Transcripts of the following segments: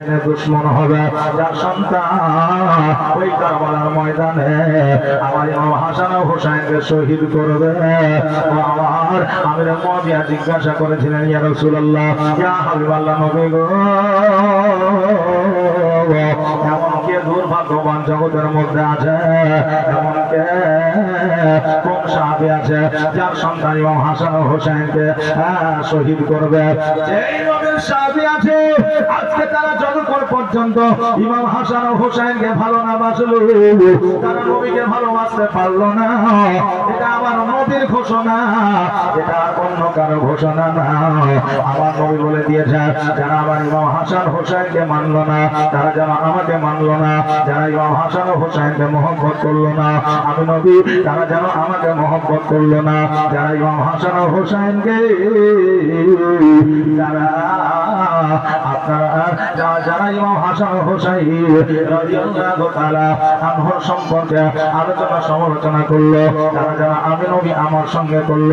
দুশ্মন হবে ময়দানে। আমার ইমাম হাসান হুসাইনকে শহীদ করবে। আমার আমির মবিয়া জিজ্ঞাসা করেছিলেন, ইয়া রাসূলুল্লাহ, ইয়া হাবিবাল্লাহ নবী গো দুর্ভাগ্যবান জগতের মধ্যে আছে এমন কে? কোন সাহাবী আছে যার সন্তান ইমাম হাসান আহ, শহীদ করবে? সাহাবী আছে আজকে তারা যতক্ষণ পর্যন্ত ইমাম হাসান ও হুসাইনকে ভালো না তারা নবীকে ভালোবাসতে পারল না। এটা আমার নবীর ঘোষণা এটা অন্য কারও ঘোষণা না। আমার নবী বলে দিয়েছে যারা আমার ইমাম হাসান হোসেনকে মানলো না তারা যেন আমাকে মানলো না। যারা ইমাম হাসান মহব্বত করল না আমি নবী তারা যেন আমাকে মহব্বত করল না, যারা ইমাম হাসান সম্পর্কে আলোচনা সমালোচনা করল, তারা যারা আমি নবী আমার সঙ্গে করল।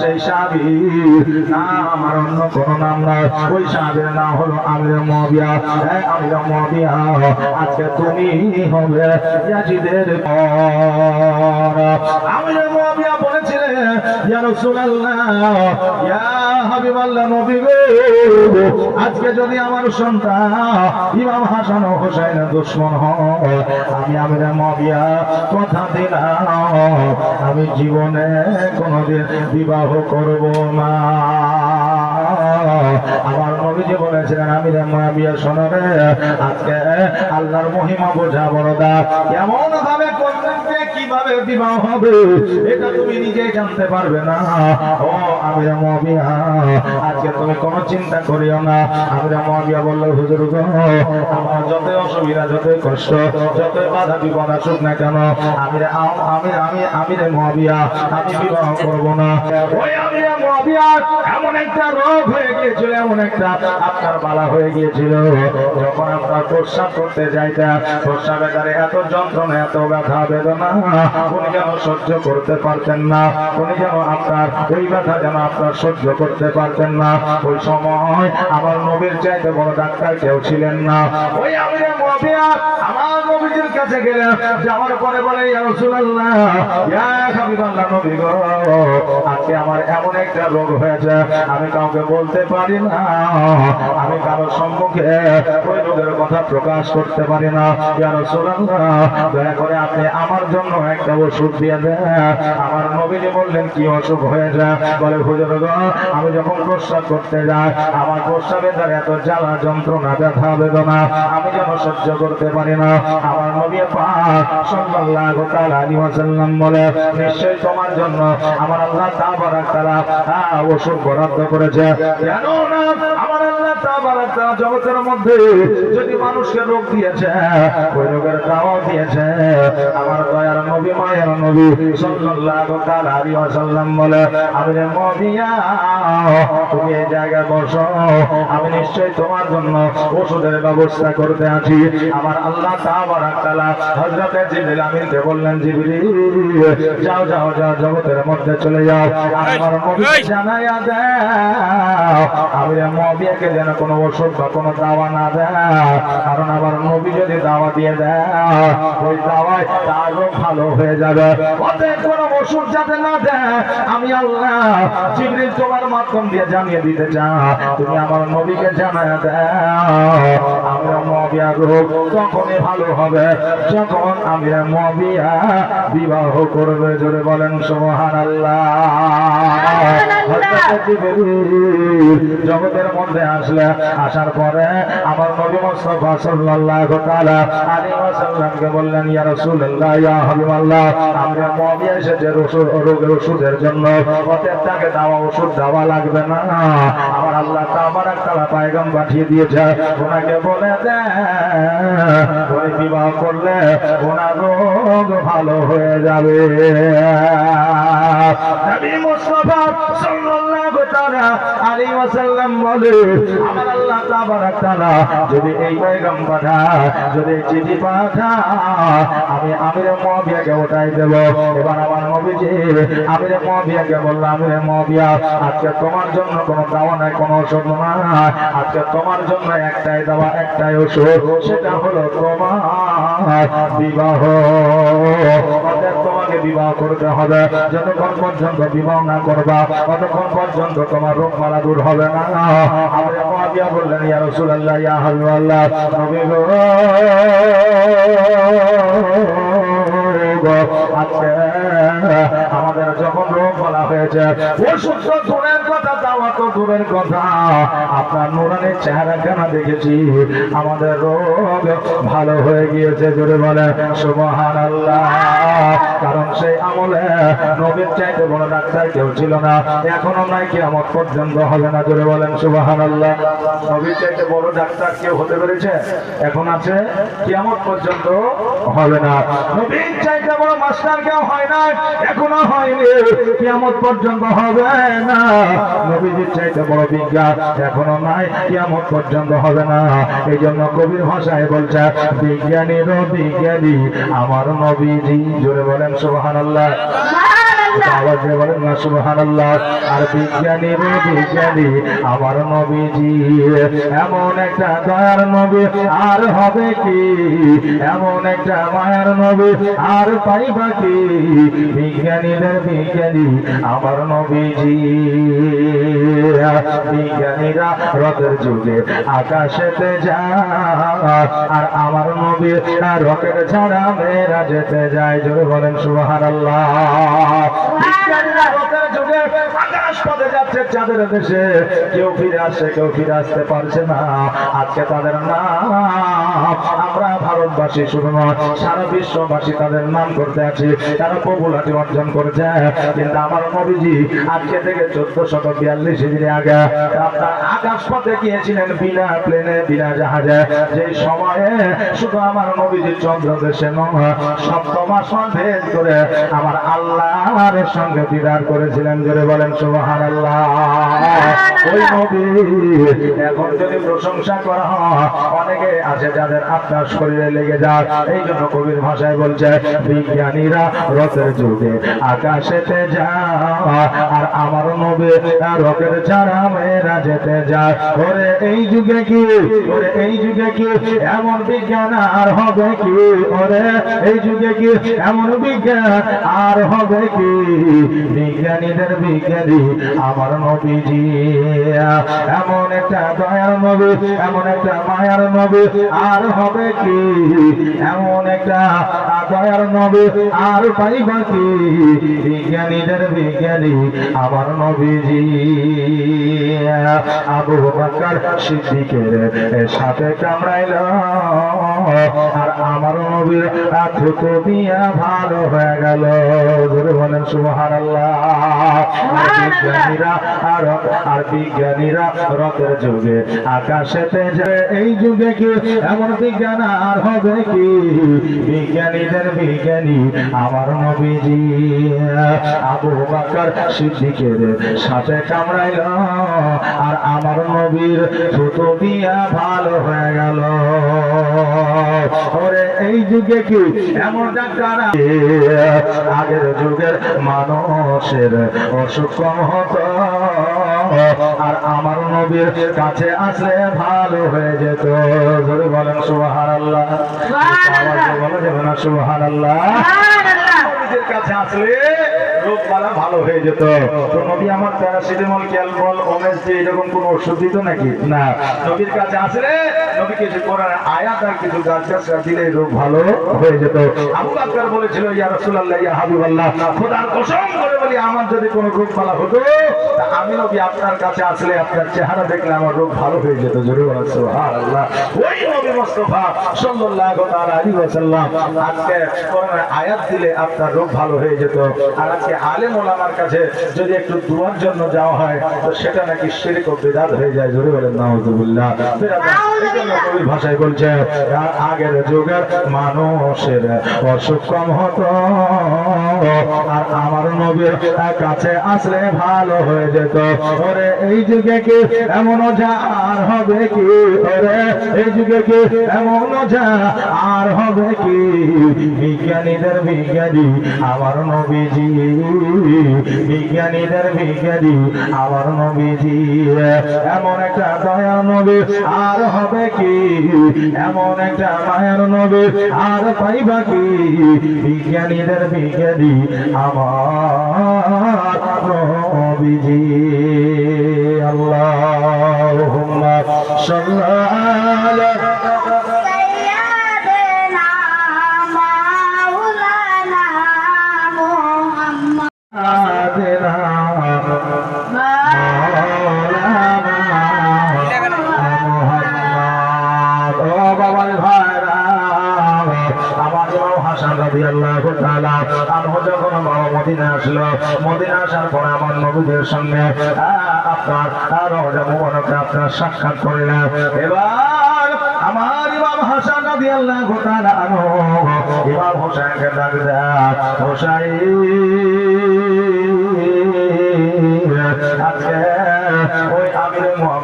সেই সাবির নাম আমার অন্য কোনো নাম নয়। ওই সাবির নাম হলো আমির মবিয়া। আমির মবিয়া, আজকে তুমি হবে ইয়াজিদের আমির মবিয়া বলেছিলেন আজকে যদি আমার সন্তান ইমাম হাসান ও হোসেনের দুশ্মন আমি আমির মুয়াবিয়া কথা দিলাম, আমি জীবনে কোনোদিন বিবাহ করব না। আমার নবীজি বলেছিলেন আমি রে মুয়াবিয়া শোনো রে, আজকে আল্লাহর মহিমা বোঝা বড়দা কেমন ভাবে করতে কীভাবে বিবাহ হবে? এটা তুমি নিজে জানতে পারবে না। ও আমি রে আজকে তুমি কোনো চিন্তা করিও না। আমি মহাবিয়া বলল, হুজুর গো, আমার যত অসুবিধা যত কষ্ট যত বাধা বিপদ আসুক না কেন আমি আমি আমি আমি রে মহাবিয়া, আমি বিবাহ করব না। ওই আমি এমন একটা রোগ হয়ে গিয়েছিল, এমন একটা আপনার বালা হয়ে গিয়েছিল। যখন আপনার প্রস্রাব করতে যাইতেন প্রস্রাবের দ্বারে এত যন্ত্রণা, এত ব্যথা, বেদনা, উনি যেন সহ্য করতে পারতেন না, উনি যেন আপনার ওই ব্যথা যেন আপনার সহ্য করতে পারতেন না। ওই সময় আমার নবীর চাইতে বড় ডাক্তার কেউ ছিলেন না। ওই আমি আমার কাছে পরে বলে আজকে আমার এমন একটা রোগ হয়েছে, আমি কাউকে বলতে পারি না, আমি কারোর সম্মুখে ওই রোগের কথা প্রকাশ করতে পারি না। ইয়া রাসূলুল্লাহ, দয়া করে আপনি আমার জন্য একটা ওষুধ দিয়ে দেন। আমার নবীজি বললেন, কি অসুখ হয়েছে? বলে, হুজুর আমি যখন প্রস্রাব করতে যাই, আমার প্রস্রাবের দ্বারা এত জ্বালা, যন্ত্রণা, ব্যথা, বেদনা, আমি যেন সহ্য করতে পারি না। আমার নবী পাক সাল্লাল্লাহু তাআলা আলাইহি ওয়াসাল্লাম বলে, নিশ্চয়ই তোমার জন্য আমার আল্লাহ তাবারাক তাআলা ওষুধ বরাদ্দ করেছে। কেন না আমার আল্লাহ তাবারাক তাআলা জগতের মধ্যে যদি মানুষকে রোগ দিয়েছে, ওই রোগের দাওয়াও দিয়েছে। আমার দয়ার নবী, মায়ের নবী সাল্লাল্লাহু তাআলা আলাইহি ওয়াসাল্লাম বলে, আমি মদিয়া তুমি এই জায়গায় বসো। আমি নিশ্চয়ই তোমার জন্য ওষুধের ব্যবস্থা করতে আছি। আমার আল্লাহ তাআলা হযরতে জিবরিল আমিনকে বললেন জিবরিল যাও যাও যাও জগতের মধ্যে চলে যাও। আমার নবীকে জানাইয়া দাও। আমি মবিয়াকে যেন কোনো ওষুধ বা কোনো দাওয়া না দেয়। কারণ আমার নবী যদি দাওয়া দিয়ে দেয় ওই দাওয়ায় তার রোগ ভালো হয়ে যাবে। অতএব কোনো ওষুধ যাতে না দেয় আমি আল্লাহ জিবরিল তোমার মাধ্যম দিয়ে জানিয়ে দিতে চাই। তুমি আমার নবীকে জানাইয়া দাও। আমি মবিয়া রোগ তখনই ভালো হবে, যখন আমি মবিয়া বিবাহ করবে, জোরে বলেন সোহান জগতের মধ্যে আসলে, আসার পরে আমার নবী মুস্তাফা বললেন আমরা ওষুধের জন্য। তাকে দেওয়া ওষুধ লাগবে না। আমার আল্লাহ তাবারাক তাআলা পয়গাম পাঠিয়ে দিয়েছে। ওনাকে বলে দে ওই বিবাহ করলে ওনার রোগ ভালো হয়ে যাবে। নবী মুস্তাফা সাল্লাল্লাহু তাআলা আলাইহি ওয়াসাল্লাম বলে, আমার আল্লাহ তাবারাক তাআলা যদি এই পয়গাম পাঠা যদি চিঠি পাঠা, আমি আমিরে মুয়াবিয়াকে ওঠাই দেব। এবার আমার নবীজি আমিরে মুয়াবিয়াকে বললাম আমিরে মুয়াবিয়া, আজকে তোমার জন্য কোনো দাওয়া নাই, কোনো ওষুধ নাই। আজকে তোমার জন্য একটাই দাওয়া, একটাই ওষুধ হলো তোমার বিবাহ। তোমাকে বিবাহ করতে হবে। যতক্ষণ পর্যন্ত বিবাহ না করবা, ততক্ষণ পর্যন্ত তোমার রোগ মারা দূর হবে না। বললেন, ইয়া রাসূলুল্লাহ, ইয়া হাবিবাল্লাহ, নবী গো। আজকে আমাদের যখন রোগ বলা হয়েছে তো দূরের কথা দাওয়া তো দূরের কথা। আপনার নুরানের চেহারা কেন দেখেছি? আমাদের রোগ ভালো হয়ে গিয়েছে, জোরে বলে সুবহান কারণ সেই আমলে নবীর চাইতে বড় ডাক্তার কেউ ছিল না। এখনও নাই, কিয়ামত পর্যন্ত হবে না, জোরে বলেন সুবহান আল্লাহ নবীর চাইতে বড় ডাক্তার কেউ হতে পেরেছে? এখন আছে, কিয়ামত পর্যন্ত হবে না। নবীর চাইতে বড় মাস্টার কেউ হয় না এখনও হয়নি। কিয়ামত পর্যন্ত হবে না। নবীজির চাইতে বড় বিজ্ঞান এখনও নাই, কিয়ামত পর্যন্ত হবে না। এই জন্য কবির ভাষায় বলছে বিজ্ঞানীর বিজ্ঞানী, আমার নবীজি। জোরে বলেন, সুবহানাল্লাহ। আমার নবীজি, এমন একটা দয়ার নবী আর হবে কি? এমন একটা মায়ার নবী আর পাইবা কি? বিজ্ঞানীদের বিজ্ঞানী আমার নবীজি। বিজ্ঞানীরা রথের যুগে আকাশেতে যায়, আর আমার নবী রকেট ছাড়া মেয়েরা যেতে যায়। জোরে বলেন, সুবহানাল্লাহ। যুগে আকাশ পথে যাচ্ছে চাঁদের দেশে। কেউ ফিরে আসে, কেউ ফিরে আসতে পারছে না। আজকে তাদের আমরা ভারতবাসী শুধু নয়, সারা বিশ্ববাসী তাদের নাম করতে আছি। তারা পপুলারিটি অর্জন করেছে। কিন্তু আমার নবীজি আজকে থেকে চোদ্দ শত বিয়াল্লিশ হিজড়ি আগে আকাশ পথে গিয়েছিলেন বিনা প্লেনে, বিনা জাহাজে। যে সময়ে শুধু আমার নবীজি চন্দ্র দেশে নয় সপ্তম আসমান ভেদ করে আমার আল্লাহর সঙ্গে দিদার করেছিলেন। জোরে বলেন সুবহান আল্লাহ ওই নবী এখন যদি প্রশংসা করা হয় অনেকে আছে যাদের আপনার শরীরে লেগে যায়। এই জন্য কবির ভাষায় বলছে বিজ্ঞানীরা রথের যুগে আকাশেতে যায় আর আমার নবী রকের ছাড়া মেয়েরা যেতে যায়। ওরে এই যুগে কি? ওরে এই যুগে কি? এমন বিজ্ঞান আর হবে কি? ওরে এই যুগে কি? এমন বিজ্ঞান আর হবে কি? বিজ্ঞানীদের বিজ্ঞানী আমার নবীজি। এমন একটা দয়ার নবী এমন একটা মায়ার নবী আর হবে কি? এমন একটা দয়ার নবী আর পাইবা কি? বিজ্ঞানীদের বিজ্ঞানী আমার নবীজি। আবু বকর সিদ্দিকের সাথে কামড়াইল। আর আমার নবীর থুতু দিয়া ভালো হয়ে গেল। ধরে বলেন বিজ্ঞানীরা আর আর বিজ্ঞানীরা রথের যুগে, আকাশেতে এই যুগে কি এমন বিজ্ঞান আর হবে কি? বিজ্ঞানীদের বিজ্ঞানী আমার নবীজি, আবু বাকর সিদ্দিকের সাথে কামড়াইল, আর আমার নবীর থুতু দিয়া ভালো হয়ে গেল। ওরে, এই যুগে কি এমন ডাক্তার আগের যুগের মানুষের অসুখ কম হতো। আর আমার নবীর কাছে আসলে ভালো হয়ে যেত। ধরে বলেন সুহার আল্লাহ বলা যাবে না সুবহানাল্লাহ। নবীজির কাছে আসলে রোগ বালা ভালো হয়ে যেত। তো নবী আমার প্যারাসিটামল ক্যালমল ওমেসডি এরকম কোনো ওষুধ দিত নাকি? না। নবীর কাছে আসলে নবী কিছু করার আয়াত আর কিছু গাছ গাছরা দিলে রোগ ভালো হয়ে যেত। আবু বাক্কার বলেছিল, ইয়া রাসূলুল্লাহ, ইয়া হাবিবাল্লাহ, খোদার কসম করে বলি, আমার যদি কোনো রোগ বালা হতো আমি নবী আপনার কাছে আসলে আপনার চেহারা দেখলে আমার রোগ ভালো হয়ে যেত। জোরে বলেন, সুবহানাল্লাহ। ওই নবী মুস্তাফা সাল্লাল্লাহু তাআলা আলাইহি ওয়াসাল্লাম আজকে কোরআনের আয়াত দিলে আপনার রোগ ভালো হয়ে যেত। আর আজকে আলেম ওলামার কাছে যদি একটু দুয়ার জন্য যাওয়া হয় তো সেটা নাকি শিরক বেদাত হয়ে যায়। ধরে বলেন এই জন্য ভাষায় বলছে আগের যুগের মানুষের অসুখ কম হতো। কাছে আসলে ভালো হয়ে যেত। ওরে, এই যুগে কি এমন আর হবে কি? ওরে, এই যুগে কি এমন আর হবে কি? বিজ্ঞানীদের বিজ্ঞানী, আমার নবীজি। বিজ্ঞানীদের বিজ্ঞানী, আমার নবীজি। এমন একটা দয়া নবী আর হবে কি? এমন একটা মায়ার নবী আর পাইবা কি? বিজ্ঞানীদের বিজ্ঞানী আমার নবীজি আল্লাহুম্মা সাল্লাল্লাহু মদিনা আসলো। মদিনা আসার পরে আমার নবীদের সঙ্গে আপনার আপনার সাক্ষাৎ করলেন। এবার আমার ইমাম হাসান রাদিয়াল্লাহু তাআলা আনহু, ইমাম হোসেনকে ডাক দেয়, হোসাইন।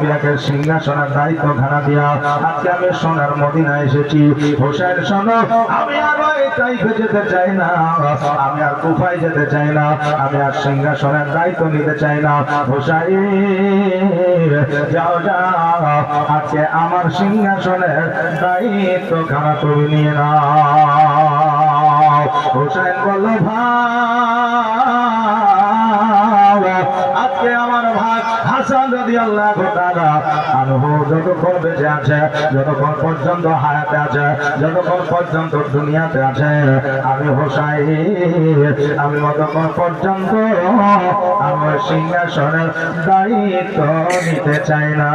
মুয়াবিয়াকে সিংহাসনের দায়িত্ব ঘানা দিয়া, আজকে আমি সোনার মদিনা এসেছি। হোসেন শোনো, আমি আর তাইফে যেতে চাই না। আমি আর কুফায় যেতে চাই না, আমি আর সিংহাসনের দায়িত্ব নিতে চাই না। হোসাইন, যাও যাও, আজকে আমার সিংহাসনের দায়িত্ব ঘানা তুমি নিয়ে না হোসেন বলল, ভাই হাসান রাদি আল্লাহ আনহু যতক্ষণ বেঁচে আছে, যতক্ষণ পর্যন্ত হায়াতে আছে, যতক্ষণ পর্যন্ত দুনিয়াতে আছে, আমি হোসাই আমি ততক্ষণ পর্যন্ত আমার সিংহাসনের দায়িত্ব নিতে চাই না।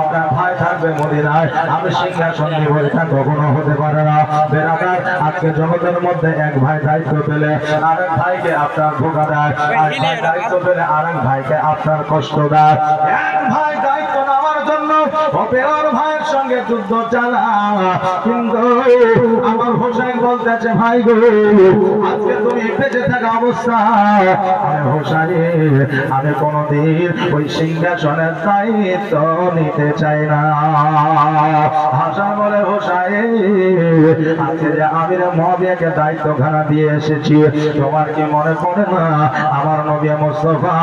আপনার ভাই থাকবে মদিনায়, আমি সিংহাসন হতে পারে না। আজকে জগতের মধ্যে এক ভাই দায়িত্ব পেলে আরেক ভাইকে আপনার ধোকা দেয়, আর ভাই দায়িত্ব পেলে আরেক ভাইকে আপনার কষ্ট দেয় ভাই দায়িত্ব নেওয়ার জন্য ভাইয়ের সঙ্গে যুদ্ধ চালা কিন্তু ভাই আমি আমি কোনোদিন ওই সিংহাসনের দায়িত্ব নিতে চাই না। হাসান বলে হোসাই আমির মহাবিয়াকে দায়িত্ব খানা দিয়ে এসেছি, তোমার কি মনে পড়ে না? আমার নবী মোস্তফা